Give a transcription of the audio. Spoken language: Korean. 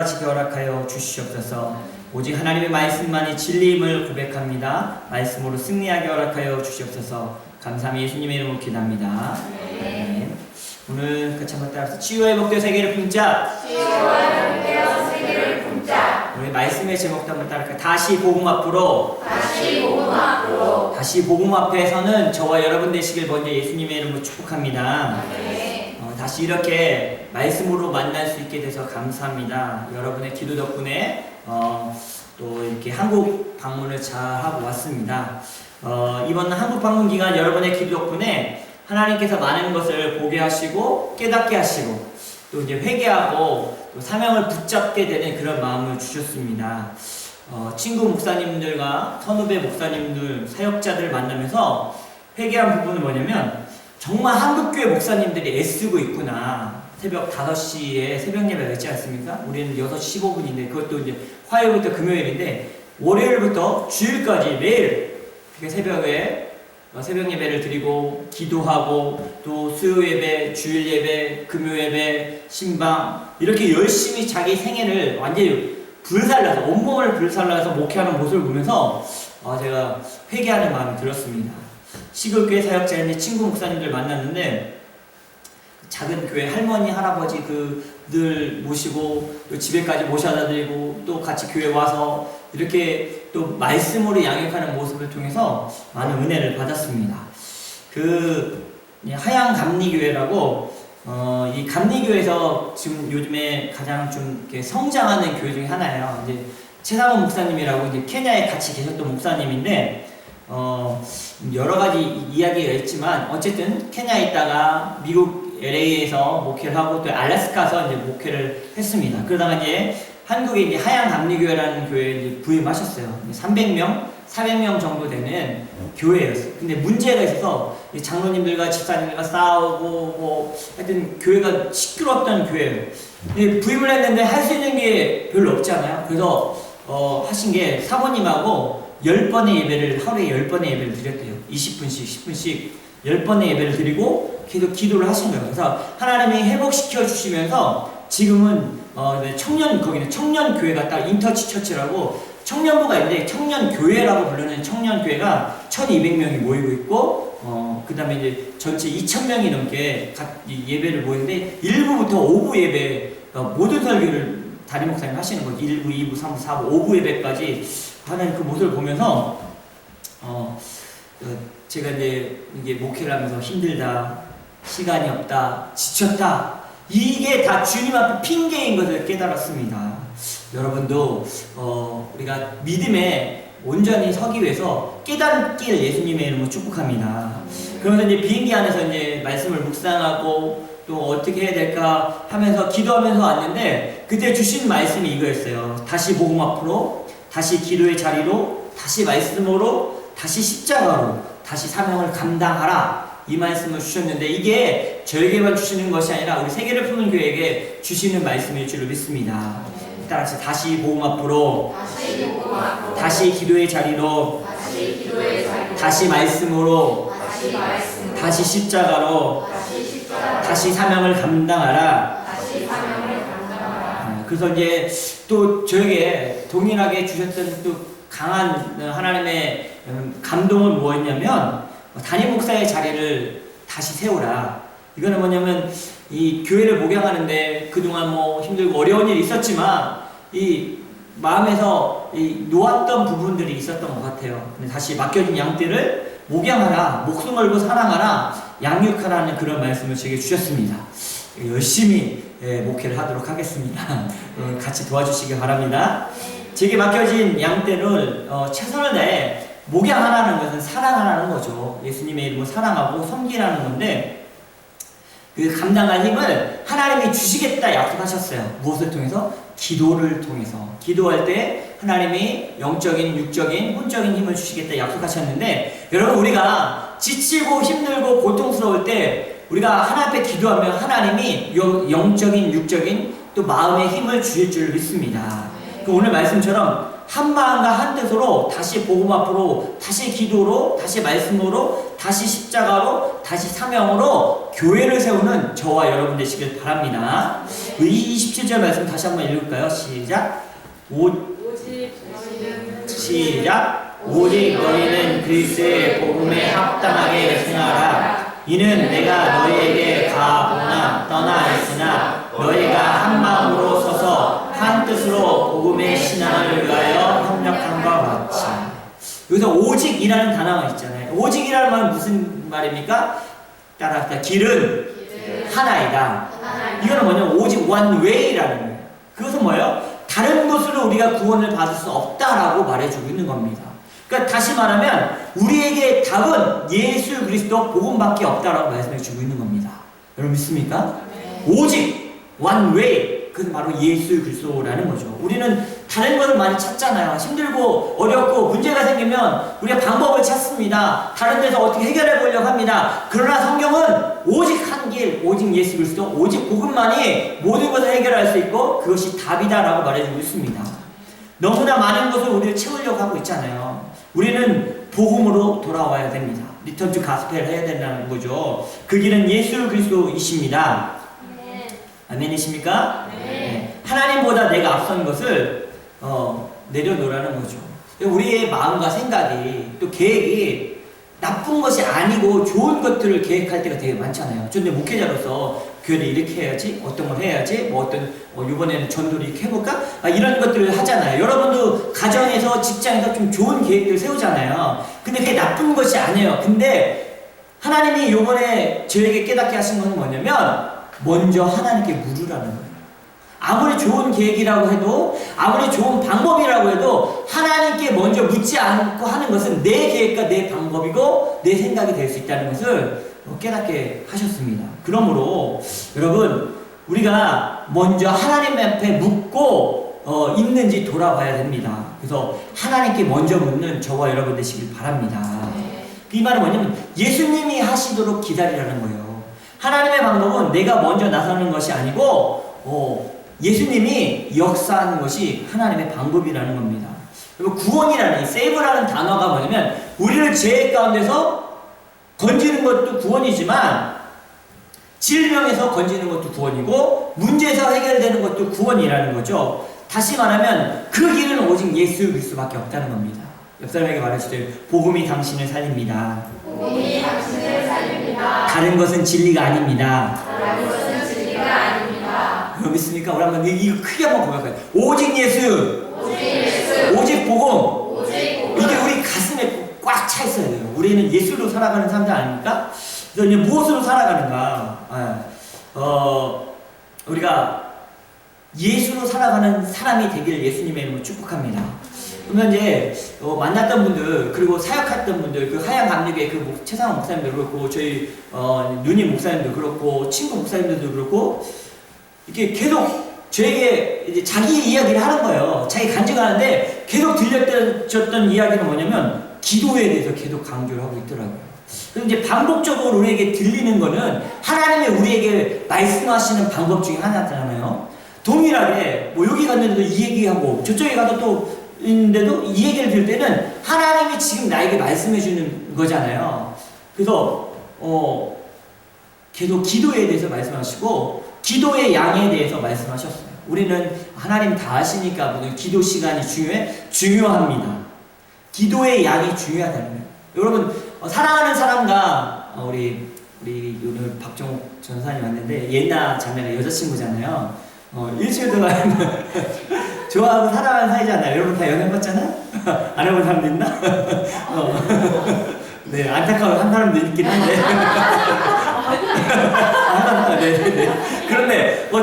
하시기 허락하여 주시옵소서. 오직 하나님의 말씀만이 진리임을 고백합니다. 말씀으로 승리하게 허락하여 주시옵소서. 감사함이 예수님의 이름으로 기도합니다. 네. 오늘 같이 한번 따라서 치유의 목표 세계를 품자. 우리 말씀의 제목도 한번 따라할까요? 다시 복음 앞으로. 다시 복음 앞으로 다시 복음 앞에서는 저와 여러분 되시길 먼저 예수님의 이름으로 축복합니다. 네. 어, 다시 이렇게 말씀으로 만날 수 있게 돼서 감사합니다. 여러분의 기도 덕분에 어, 또 이렇게 한국 방문을 잘 하고 왔습니다. 어, 이번 한국 방문 기간 여러분의 기도 덕분에 하나님께서 많은 것을 보게 하시고 깨닫게 하시고 또 이제 회개하고 또 사명을 붙잡게 되는 그런 마음을 주셨습니다. 어, 친구 목사님들과 선후배 목사님들, 사역자들을 만나면서 회개한 부분은 뭐냐면 정말 한국교회 목사님들이 애쓰고 있구나. 새벽 5시에 새벽 예배가 있지 않습니까? 우리는 6시 15분인데 그것도 이제 화요일부터 금요일인데 월요일부터 주일까지 매일 그 새벽에 어, 새벽 예배를 드리고 기도하고 또 수요 예배, 주일 예배, 금요 예배, 신방 이렇게 열심히 자기 생애를 완전히 불살라서 온몸을 불살라서 목회하는 모습을 보면서 어, 제가 회개하는 마음이 들었습니다. 시골 교회 사역자인 친구 목사님들 만났는데 작은 교회 할머니 할아버지 그 늘 모시고 또 집에까지 모셔다 드리고 또 같이 교회 와서 이렇게 또 말씀으로 양육하는 모습을 통해서 많은 은혜를 받았습니다. 그 하양 감리교회라고 어, 이 감리교회에서 지금 요즘에 가장 좀 성장하는 교회 중에 하나예요. 이제 최상원 목사님이라고 이제 케냐에 같이 계셨던 목사님인데 어, 여러 가지 이야기가 있지만 어쨌든 케냐에 있다가 미국 LA에서 목회를 하고 또 알래스카에서 이제 목회를 했습니다. 그러다가 이제 한국에 이제 하양 감리교회라는 교회에 부임하셨어요. 300명, 400명 정도 되는 교회였어요. 근데 문제가 있어서 이 장로님들과 집사님들과 싸우고 뭐 하여튼 교회가 시끄러웠던 교회예요. 근데 부임을 했는데 할 수 있는 게 별로 없잖아요. 그래서 어, 하신 게 사모님하고 10번의 예배를 하루에 10번의 예배를 드렸대요. 20분씩 10분씩 10번의 예배를 드리고 계속 기도를 하신 거예요. 그래서 하나님이 회복시켜 주시면서 지금은 어, 네, 청년 거기는 청년 교회가 딱 인터치 처치라고 청년부가 있는데 청년 교회라고 부르는 청년 교회가 1,200명이 모이고 있고 어, 그다음에 이제 전체 2,000명이 넘게 예배를 모이는데 1부부터 5부 예배 그러니까 모든 설교를 담임 목사님 하시는 거죠. 1부, 2부, 3부, 4부, 5부 예배까지 하는 그 모습을 보면서 어, 어, 제가 이제 이게 목회를 하면서 힘들다, 시간이 없다, 지쳤다. 이게 다 주님 앞에 핑계인 것을 깨달았습니다. 여러분도 어, 우리가 믿음에 온전히 서기 위해서 깨닫길 예수님의 이름으로 축복합니다. 그러면서 이제 비행기 안에서 이제 말씀을 묵상하고 또 어떻게 해야 될까 하면서 기도하면서 왔는데 그때 주신 말씀이 이거였어요. 다시 복음 앞으로, 다시 기도의 자리로, 다시 말씀으로, 다시 십자가로, 다시 사명을 감당하라. 이 말씀을 주셨는데 이게 저에게만 주시는 것이 아니라 우리 세계를 푸는 교회에게 주시는 말씀일 줄로 믿습니다. 따라서 다시 복음 앞으로, 다시 복음 앞으로 다시 기도의 자리로, 다시 기도의 자리로 다시 말씀으로, 다시 말씀 다시 십자가로, 다시 십자가 다시 사명을 감당하라. 다시 아, 그래서 이제 또 저에게 동일하게 주셨던 또 강한 하나님의 음, 감동은 뭐였냐면 담임 목사의 자리를 다시 세우라. 이거는 뭐냐면 이 교회를 목양하는데 그동안 뭐 힘들고 어려운 일이 있었지만 이 마음에서 이 놓았던 부분들이 있었던 것 같아요. 다시 맡겨진 양떼를 목양하라, 목숨 걸고 사랑하라, 양육하라는 그런 말씀을 제게 주셨습니다. 열심히 예, 목회를 하도록 하겠습니다. 어, 같이 도와주시기 바랍니다. 제게 맡겨진 양떼를 어, 최선을 다해 목양하라는 것은 사랑하라는 거죠. 예수님의 이름으로 사랑하고 섬기라는 건데 그 감당할 힘을 하나님이 주시겠다 약속하셨어요. 무엇을 통해서? 기도를 통해서. 기도할 때 하나님이 영적인, 육적인, 혼적인 힘을 주시겠다 약속하셨는데 여러분 우리가 지치고 힘들고 고통스러울 때 우리가 하나님 앞에 기도하면 하나님이 영- 영적인, 육적인 또 마음의 힘을 주실 줄 믿습니다. 그 오늘 말씀처럼 한 마음과 한 뜻으로 다시 복음 앞으로 다시 기도로 다시 말씀으로 다시 십자가로 다시 사명으로 교회를 세우는 저와 여러분 되시길 바랍니다. 이 27절 말씀 다시 한번 읽을까요? 시작. 오, 시작. 오직 너희는 그리스의 복음에 합당하게 생활하라. 이는 내가 너희에게 가보나 떠나 있으나 너희가 한 마음으로 서서 한 뜻으로 복음의 신앙을 위하여 협력함과 같이. 여기서 오직이라는 단어가 있잖아요. 오직이라는 말은 무슨 말입니까? 따라합시다. 길은 하나이다. 이거는 뭐냐면 오직 one way라는 거예요. 그것은 뭐예요? 다른 곳으로 우리가 구원을 받을 수 없다라고 말해주고 있는 겁니다. 그러니까 다시 말하면 우리에게 답은 예수 그리스도 복음밖에 없다라고 말씀해 주고 있는 겁니다. 여러분 믿습니까? 오직 one way 그것은 바로 예수 그리스도라는 거죠. 우리는 다른 것을 많이 찾잖아요. 힘들고 어렵고 문제가 생기면 우리가 방법을 찾습니다. 다른 데서 어떻게 해결해 보려고 합니다. 그러나 성경은 오직 한 길, 오직 예수 그리스도, 오직 복음만이 모든 것을 해결할 수 있고 그것이 답이다라고 말해주고 있습니다. 너무나 많은 것을 우리를 채우려고 하고 있잖아요. 우리는 복음으로 돌아와야 됩니다. 리턴 투 가스펠 해야 된다는 거죠. 그 길은 예수 그리스도이십니다. 아멘이십니까? 네. 하나님보다 내가 앞선 것을 어, 내려놓으라는 거죠. 우리의 마음과 생각이 또 계획이 나쁜 것이 아니고 좋은 것들을 계획할 때가 되게 많잖아요. 근데 목회자로서 교회를 이렇게 해야지, 어떤 걸 해야지, 뭐 어떤 어, 이번에는 전도를 이렇게 해볼까? 아, 이런 것들을 하잖아요. 여러분도 가정에서 직장에서 좀 좋은 계획들 세우잖아요. 근데 그게 나쁜 것이 아니에요. 근데 하나님이 요번에 저에게 깨닫게 하신 것은 뭐냐면 먼저 하나님께 물으라는 거예요. 아무리 좋은 계획이라고 해도 아무리 좋은 방법이라고 해도 하나님께 먼저 묻지 않고 하는 것은 내 계획과 내 방법이고 내 생각이 될 수 있다는 것을 깨닫게 하셨습니다. 그러므로 여러분 우리가 먼저 하나님 앞에 묻고 어, 있는지 돌아봐야 됩니다. 그래서 하나님께 먼저 묻는 저와 여러분 되시길 바랍니다. 이 말은 뭐냐면 예수님이 하시도록 기다리라는 거예요. 하나님의 방법은 내가 먼저 나서는 것이 아니고 어, 예수님이 역사하는 것이 하나님의 방법이라는 겁니다. 그리고 구원이라는 이 세이브라는 단어가 뭐냐면 우리를 죄 가운데서 건지는 것도 구원이지만 질병에서 건지는 것도 구원이고 문제에서 해결되는 것도 구원이라는 거죠. 다시 말하면 그 길은 오직 예수 그리스도밖에 없다는 겁니다. 옆 사람에게 말해주세요. 복음이 당신을 살립니다. 복음이 당신을 살립니다. 다른 것은 진리가 아닙니다. 여러분 믿습니까? 우리 한번 이거 크게 한번 고백해요. 오직 예수, 오직 예수, 오직 복음. 오직 이게 복음, 우리 가슴에 꽉 차 있어야 돼요. 우리는 예수로 살아가는 사람들 아닙니까? 그래서 이제 무엇으로 살아가는가? 아, 어, 우리가 예수로 살아가는 사람이 되길 예수님의 이름으로 축복합니다. 그러면 이제 어, 만났던 분들 그리고 사역했던 분들 그 하얀 감리교의 그 목- 최상원 목사님도 그렇고 저희 어, 누님 목사님도 그렇고 친구 목사님들도 그렇고 이렇게 계속 저에게 이제 자기 이야기를 하는 거예요. 자기 간증하는데 계속 들려줬던 이야기는 뭐냐면 기도에 대해서 계속 강조를 하고 있더라고요. 그래서 이제 반복적으로 우리에게 들리는 거는 하나님이 우리에게 말씀하시는 방법 중에 하나잖아요. 동일하게 뭐 여기 갔는데도 이 얘기하고 저쪽에 가도 또 있는데도 이 얘기를 들을 때는 하나님이 지금 나에게 말씀해 주는 거잖아요. 그래서 어 계속 기도에 대해서 말씀하시고 기도의 양에 대해서 말씀하셨어요. 우리는 하나님 다 아시니까 무슨 기도 시간이 중요해? 중요합니다. 기도의 양이 중요하다는 거예요. 여러분 어, 사랑하는 사람과 어, 우리 우리 오늘 박정욱 전사님 왔는데 옛날 자매가 여자친구잖아요. 어, 일주일 동안 좋아하고 사랑하는 사이잖아요. 여러분 다 연애해봤잖아? 안 해본 사람도 있나? 어. 네, 안타까운 한 사람도 있긴 한데. 네, 네. 그런데 뭐